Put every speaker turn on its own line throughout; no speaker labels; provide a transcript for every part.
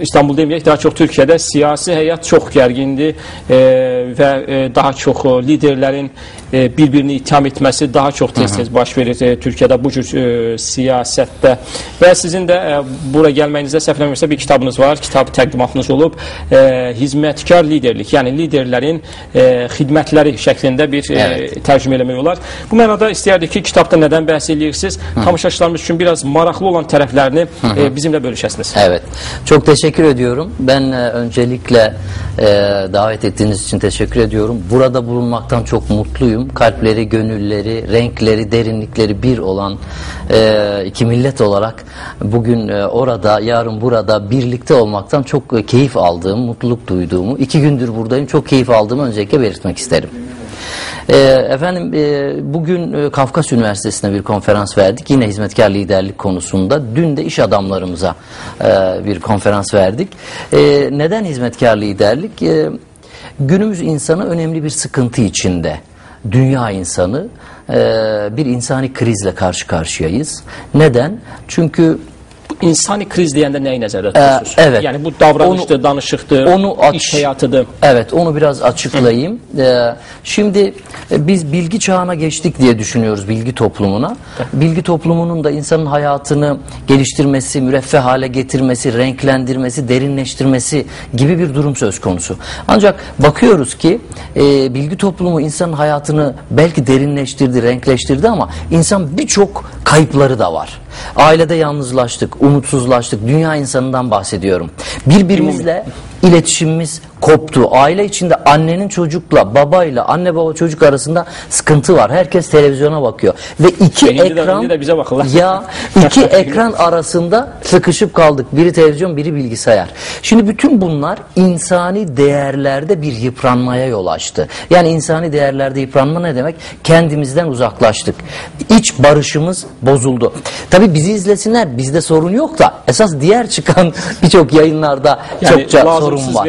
İstanbul deməyək, daha çox Türkiyədə siyasi həyat çox gərgindir e, və e, daha çox liderlərin e, bir-birini ittiham etməsi daha çox tez-tez baş verir e, Türkiyədə bu cür e, siyasətdə. Və sizin də e, bura gəlməyinizdə səhv eləmirəmsə bir kitabınız var, kitab təqdimatınız olub. E, hizmətkar liderlik, yəni liderlərin e, xidmətləri şəklində bir e,
Evet.
tərcümə eləmək olar. Bu mənada istəyərdik ki, kitabda nədən bəhs edirsiniz? Tamaşaçılarımız üçün biraz maraqlı olan tərəflərini e, bizimlə bölüşəsiniz.
Evet. Çok teşekkür ediyorum. Ben e, öncelikle e, davet ettiğiniz için teşekkür ediyorum. Burada bulunmaktan çok mutluyum. Kalpleri, gönülleri, renkleri, derinlikleri bir olan e, iki millet olarak bugün e, orada, yarın burada birlikte olmaktan çok keyif aldığım, mutluluk duyduğumu, iki gündür buradayım, çok keyif aldığımı öncelikle belirtmek isterim. E, efendim e, bugün e, Kafkas Üniversitesi'ne bir konferans verdik. Yine hizmetkar liderlik konusunda. Dün de iş adamlarımıza e, bir konferans verdik. E, neden hizmetkar liderlik? Günümüz insanı önemli bir sıkıntı içinde. Dünya insanı bir insani krizle karşı karşıyayız. Neden? Çünkü
İnsani kriz deyəndə nəyi nəzərdə tutursunuz?
Ee, evet.
Yəni bu davranışdır,
Onu-
danışıqdır,
onu aç-
iş həyatıdır.
Evet onu biraz açıklayayım. Ee, şimdi e, biz bilgi çağına geçtik diye düşünüyoruz bilgi toplumuna. Bilgi toplumunun da insanın hayatını geliştirmesi, müreffeh hale getirmesi, renklendirmesi, derinleştirmesi gibi bir durum söz konusu. Ancak bakıyoruz ki e, bilgi toplumu insanın hayatını belki derinleştirdi, renkleştirdi ama insan birçok kayıpları da var. Ailede yalnızlaştık, umutsuzlaştık. Dünya insanından bahsediyorum. Birbirimizle iletişimimiz koptu. Aile içinde annenin çocukla, babayla, anne baba çocuk arasında sıkıntı var. Herkes televizyona bakıyor. Ve iki
de-
ekran
de bize bakırlar.
ya iki ekran arasında sıkışıp kaldık. Biri televizyon, biri bilgisayar. Şimdi bütün bunlar insani değerlerde bir yıpranmaya yol açtı. Yani insani değerlerde yıpranma ne demek? Kendimizden uzaklaştık. İç barışımız bozuldu. Tabii bizi izlesinler. Bizde sorun yok da esas diğer çıkan birçok yayınlarda
Yəni
çokça sorun
lazımsız
var.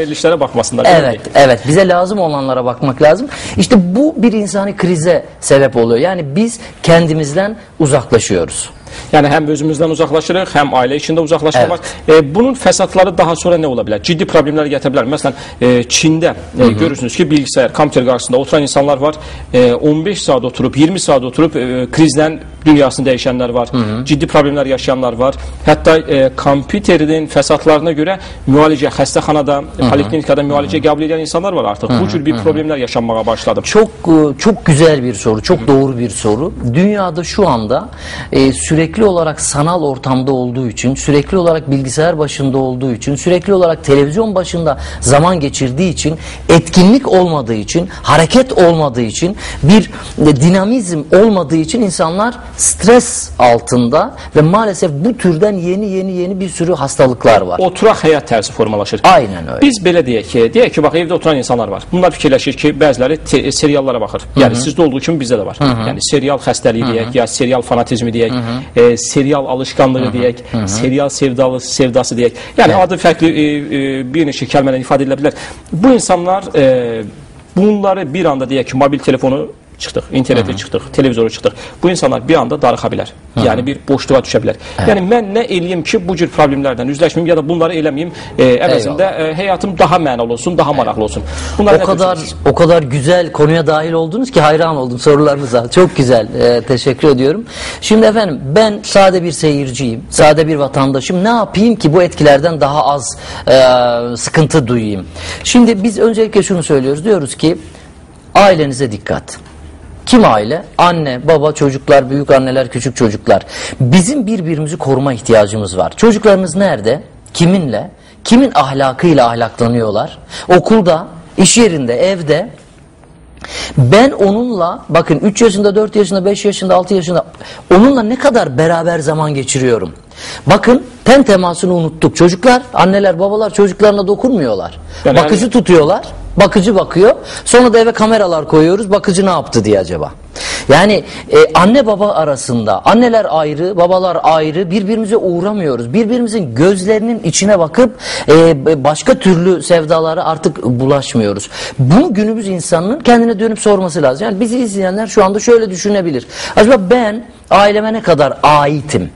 değil mi?
Evet, evet. Bize lazım olanlara bakmak lazım. İşte bu bir insani krize sebep oluyor. Yani biz kendimizden uzaklaşıyoruz.
Yəni həm özümüzdən uzaqlaşırıq, həm ailə içində uzaqlaşma
Evet.
E, bunun fəsadları daha sonra nə ola bilər? Ciddi problemlər gətirə bilər. Məsələn, e, Çində e, görürsünüz ki, bilgisayar, kompüter qarşısında oturan insanlar var. E, 15 saat oturub, 20 saat oturub e, krizdən dünyasını dəyişənlər var. Ciddi problemlər yaşayanlar var. Hətta e, kompüterin fəsadlarına görə müalicə, xəstəxanada, poliklinikada müalicə qəbul edən insanlar var artıq. Bu cür bir problemlər yaşanmağa başladı.
Çok e, çok güzel bir soru, çok doğru bir soru. Dünyada şu anda e, sürekli olarak sanal ortamda olduğu için, sürekli olarak bilgisayar başında olduğu için, sürekli olarak televizyon başında zaman geçirdiği için, etkinlik olmadığı için, hareket olmadığı için, bir dinamizm olmadığı için insanlar stres altında ve maalesef bu türden yeni yeni yeni bir sürü hastalıklar var.
Oturaq həyat tərzi formalaşır.
Aynen öyle.
Biz belə deyək ki, deyək ki, bax evdə oturan insanlar var. Bunlar fikirləşir ki, bəziləri seriallara baxır. Yəni sizdə olduğu kimi bizdə də var. Yəni serial xəstəliyi deyək, ya serial fanatizmi deyək, e, serial alışqanlığı deyək, serial sevdalı sevdası deyək. Yəni adı fərqli e, e, bir neçə kəlmələ ifadə edilə bilər. Bu insanlar e, bunları bir anda ki, mobil telefonu çıxdıq, internetə çıxdıq, televizora çıxdıq. Bu insanlar bir anda darıxa bilər. Yəni bir boşluğa düşə bilər. Yəni mən nə eləyim ki, bu cür problemlərdən üzləşməyim ya da bunları eləməyim, e, əvəzində e, həyatım daha mənalı olsun, daha maraqlı olsun. Bunlar
O kadar o kadar güzel konuya dahil oldunuz ki hayran oldum sorularınıza. Çok güzel. Ee, teşekkür ediyorum. Şimdi efendim ben sade bir seyirciyim. Sade bir vatandaşım. Ne yapayım ki bu etkilerden daha az e, sıkıntı duyayım? Şimdi biz öncelikle şunu söylüyoruz. Diyoruz ki ailenize dikkat. Kim aile? Anne, baba, çocuklar, büyük anneler, küçük çocuklar. Bizim birbirimizi koruma ihtiyacımız var. Çocuklarınız nerede? Kiminle? Kimin ahlakıyla ahlaklanıyorlar? Okulda, iş yerinde, evde. Ben onunla bakın 3 yaşında, 4 yaşında, 5 yaşında, 6 yaşında onunla ne kadar beraber zaman geçiriyorum. Bakın ten temasını unuttuk. Çocuklar, anneler, babalar çocuklarına dokunmuyorlar.
Yani
Bakıcı
hani-
tutuyorlar. Bakıcı bakıyor. Sonra da eve kameralar koyuyoruz. Bakıcı ne yaptı diye acaba. Yani e, anne baba arasında anneler ayrı, babalar ayrı birbirimize uğramıyoruz. Birbirimizin gözlerinin içine bakıp e, başka türlü sevdalara artık bulaşmıyoruz. Bunu günümüz insanının kendine dönüp sorması lazım. Yani bizi izleyenler şu anda şöyle düşünebilir. Acaba ben aileme ne kadar aitim?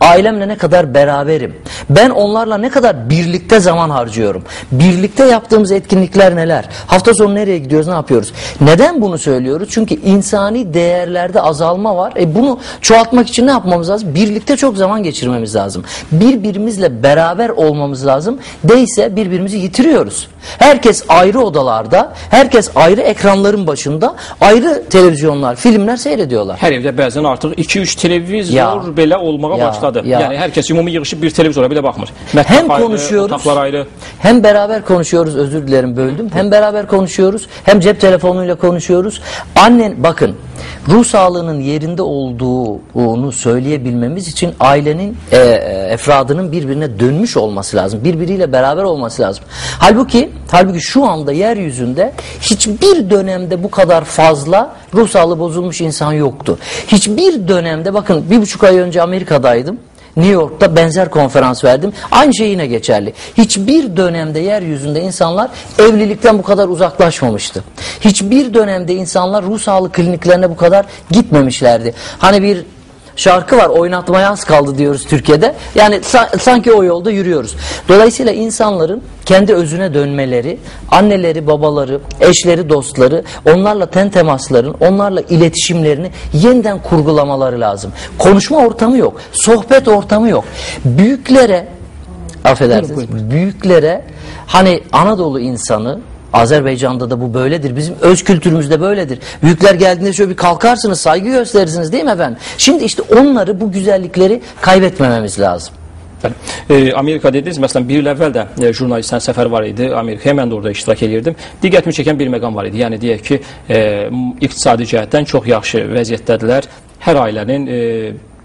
Ailemle ne kadar beraberim? Ben onlarla ne kadar birlikte zaman harcıyorum? Birlikte yaptığımız etkinlikler neler? Hafta sonu nereye gidiyoruz, ne yapıyoruz? Neden bunu söylüyoruz? Çünkü insani değerlerde azalma var. E bunu çoğaltmak için ne yapmamız lazım? Birlikte çok zaman geçirmemiz lazım. Birbirimizle beraber olmamız lazım. Değilse birbirimizi yitiriyoruz. Herkes ayrı odalarda, herkes ayrı ekranların başında, ayrı televizyonlar, filmler seyrediyorlar.
Hər evdə bəzən artıq 2-3 televizor
Ya.
belə olmağa
Ya,
başladı.
ya.
Yəni hər kəs ümumi yığışıb bir televizora belə baxmır. Mətbəx
Hem
ayrı,
konuşuyoruz.
otaqlar ayrı.
Hem beraber konuşuyoruz özür dilerim böldüm. Hem beraber konuşuyoruz hem cep telefonuyla konuşuyoruz. Annen bakın ruh sağlığının yerinde olduğunu söyleyebilmemiz için ailenin e, e, efradının birbirine dönmüş olması lazım. Birbiriyle beraber olması lazım. Halbuki halbuki şu anda yeryüzünde hiçbir dönemde bu kadar fazla ruh sağlığı bozulmuş insan yoktu. Hiçbir dönemde bakın bir buçuk ay önce Amerika'daydım. New York'ta benzer konferans verdim. Aynı şey yine geçerli. Hiçbir dönemde yeryüzünde insanlar evlilikten bu kadar uzaklaşmamıştı. Hiçbir dönemde insanlar ruh sağlık kliniklerine bu kadar gitmemişlerdi. Hani bir şarkı var oynatmaya az kaldı diyoruz Türkiye'de. Yani sa- sanki o yolda yürüyoruz. Dolayısıyla insanların kendi özüne dönmeleri, anneleri, babaları, eşleri, dostları, onlarla ten temasların, onlarla iletişimlerini yeniden kurgulamaları lazım. Konuşma ortamı yok, sohbet ortamı yok. Büyüklere, affedersiniz, büyüklere hani Anadolu insanı Azerbaycan'da da bu böyledir. Bizim öz kültürümüzde böyledir. Büyükler geldiğinde şöyle bir kalkarsınız, saygı gösterirsiniz değil mi efendim? Şimdi işte onları, bu güzellikleri kaybetmememiz lazım.
E, Amerika dediniz, məsələn, bir il əvvəl də e, jurnalistlərin səfər var idi Amerikaya, mən də orada iştirak edirdim. Diqqətimi çəkən bir məqam var idi. Yəni deyək ki, e, iqtisadi cəhətdən çox yaxşı vəziyyətdədirlər. Hər ailənin e,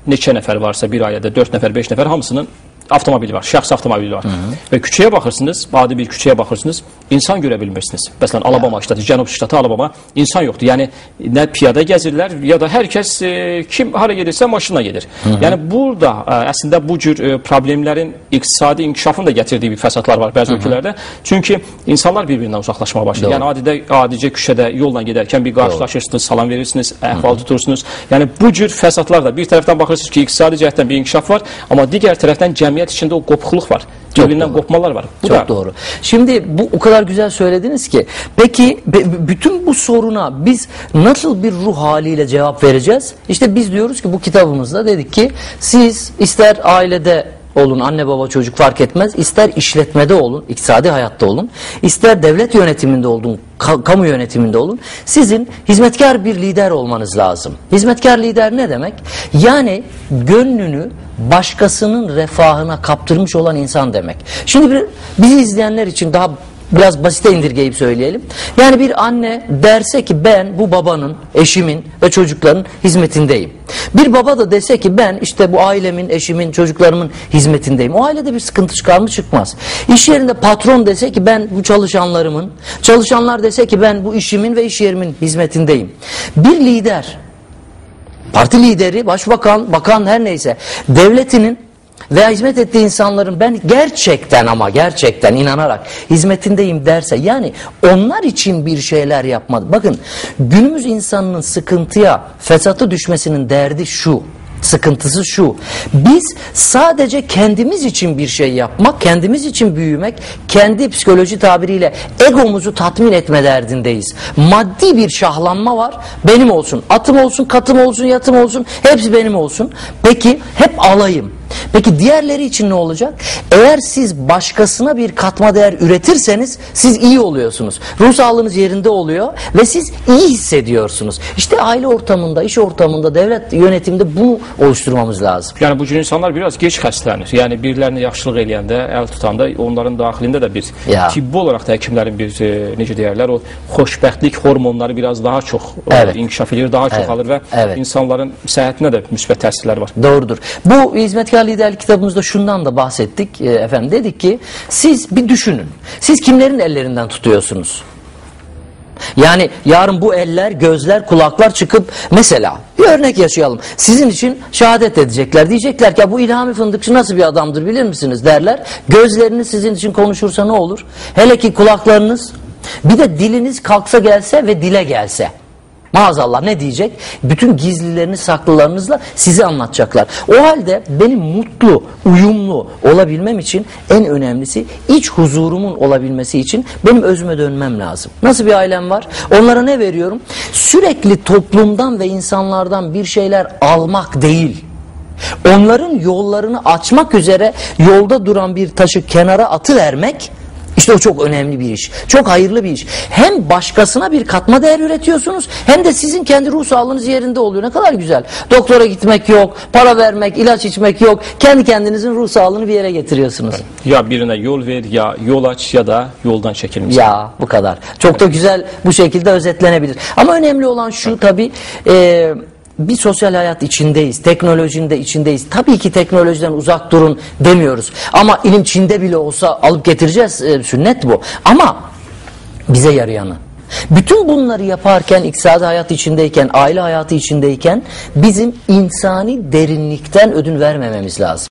neçə nəfər varsa bir ailədə 4 nəfər, 5 nəfər hamısının avtomobili var, şəxsi avtomobili var. Və küçəyə baxırsınız, adi bir küçəyə baxırsınız, insan görə bilmirsiniz. Məsələn, Alabama ştatı, Cənub ştatı Alabama insan yoxdur. Yəni nə piyada gəzirlər ya da hər kəs e, kim hara gedirsə maşınla gedir. Yəni burada ə, əslində bu cür e, problemlərin iqtisadi inkişafın da gətirdiyi bir fəsadlar var bəzi ölkələrdə. Çünki insanlar bir-birindən uzaqlaşmağa başlayır.
Doğru.
Yəni adidə adicə küçədə yolla gedərkən bir qarşılaşırsınız, salam verirsiniz, əhval tutursunuz. Yəni bu cür fəsadlar da bir tərəfdən baxırsınız ki, iqtisadi cəhətdən bir inkişaf var, amma digər tərəfdən cəmiyyət içində o qopquqluq var.
Doğru.
qopmalar var. Bu
Çok
da
doğru. Şimdi bu o kadar güzel söylediniz ki. Peki be- bütün bu soruna biz nasıl bir ruh haliyle cevap vereceğiz? İşte biz diyoruz ki bu kitabımızda dedik ki siz ister ailede olun anne baba çocuk fark etmez. İster işletmede olun iktisadi hayatta olun ister devlet yönetiminde olun ka- kamu yönetiminde olun sizin hizmetkar bir lider olmanız lazım. Hizmetkar lider ne demek? Yani gönlünü başkasının refahına kaptırmış olan insan demek. Şimdi bir, bizi izleyenler için daha biraz basite indirgeyip söyleyelim. Yani bir anne derse ki ben bu babanın, eşimin ve çocukların hizmetindeyim. Bir baba da dese ki ben işte bu ailemin, eşimin, çocuklarımın hizmetindeyim. O ailede bir sıkıntı çıkar mı çıkmaz. İş yerinde patron dese ki ben bu çalışanlarımın, çalışanlar dese ki ben bu işimin ve iş yerimin hizmetindeyim. Bir lider, parti lideri, başbakan, bakan her neyse devletinin veya hizmet ettiği insanların ben gerçekten ama gerçekten inanarak hizmetindeyim derse yani onlar için bir şeyler yapmadı. Bakın günümüz insanının sıkıntıya, fesatı düşmesinin derdi şu. Sıkıntısı şu. Biz sadece kendimiz için bir şey yapmak, kendimiz için büyümek, kendi psikoloji tabiriyle egomuzu tatmin etme derdindeyiz. Maddi bir şahlanma var. Benim olsun. Atım olsun, katım olsun, yatım olsun. Hepsi benim olsun. Peki hep alayım. Peki diğerleri için ne olacak? Eğer siz başkasına bir katma değer üretirseniz siz iyi oluyorsunuz. Ruh sağlığınız yerinde oluyor ve siz iyi hissediyorsunuz. İşte aile ortamında, iş ortamında, devlet yönetiminde bunu oluşturmamız lazım.
Yəni bu cür insanlar biraz geç xəstələnir. Yəni birilərinə yaxşılıq eləyəndə, əl tutanda onların daxilində də bir
Ya.
tibbi olaraq da həkimlərin bir e, necə deyərlər, o xoşbəxtlik hormonları biraz daha çox e,
Evet.
inkişaf edir, daha çox
Evet.
alır və
Evet.
insanların səhhətinə də müsbət təsirləri var.
Doğrudur. Bu hizmetkar liderlik kitabımızda şundan da bahsettik e, efendim. Dedik ki siz bir düşünün. Siz kimlerin ellerinden tutuyorsunuz? Yani yarın bu eller, gözler, kulaklar çıkıp mesela bir örnek yaşayalım. Sizin için şehadet edecekler. Diyecekler ki "Ya bu İlhami Fındıkçı nasıl bir adamdır bilir misiniz derler. Gözleriniz sizin için konuşursa ne olur? Hele ki kulaklarınız bir de diliniz kalksa gelse ve dile gelse. Maazallah ne diyecek? Bütün gizlilerini saklılarınızla size anlatacaklar. O halde benim mutlu, uyumlu olabilmem için en önemlisi iç huzurumun olabilmesi için benim özüme dönmem lazım. Nasıl bir ailem var? Onlara ne veriyorum? Sürekli toplumdan ve insanlardan bir şeyler almak değil. Onların yollarını açmak üzere yolda duran bir taşı kenara atıvermek işte o çok önemli bir iş. Çok hayırlı bir iş. Hem başkasına bir katma değer üretiyorsunuz hem de sizin kendi ruh sağlığınız yerinde oluyor. Ne kadar güzel. Doktora gitmek yok, para vermek, ilaç içmek yok. Kendi kendinizin ruh sağlığını bir yere getiriyorsunuz.
Ya birine yol ver ya yol aç ya da yoldan çekilmiş.
Ya bu kadar. Çok da güzel bu şekilde özetlenebilir. Ama önemli olan şu tabii e, bir sosyal hayat içindeyiz. Teknolojinin de içindeyiz. Tabii ki teknolojiden uzak durun demiyoruz. Ama ilim Çin'de bile olsa alıp getireceğiz. E, sünnet bu. Ama bize yarayanı. Bütün bunları yaparken, iktisadi hayat içindeyken, aile hayatı içindeyken bizim insani derinlikten ödün vermememiz lazım.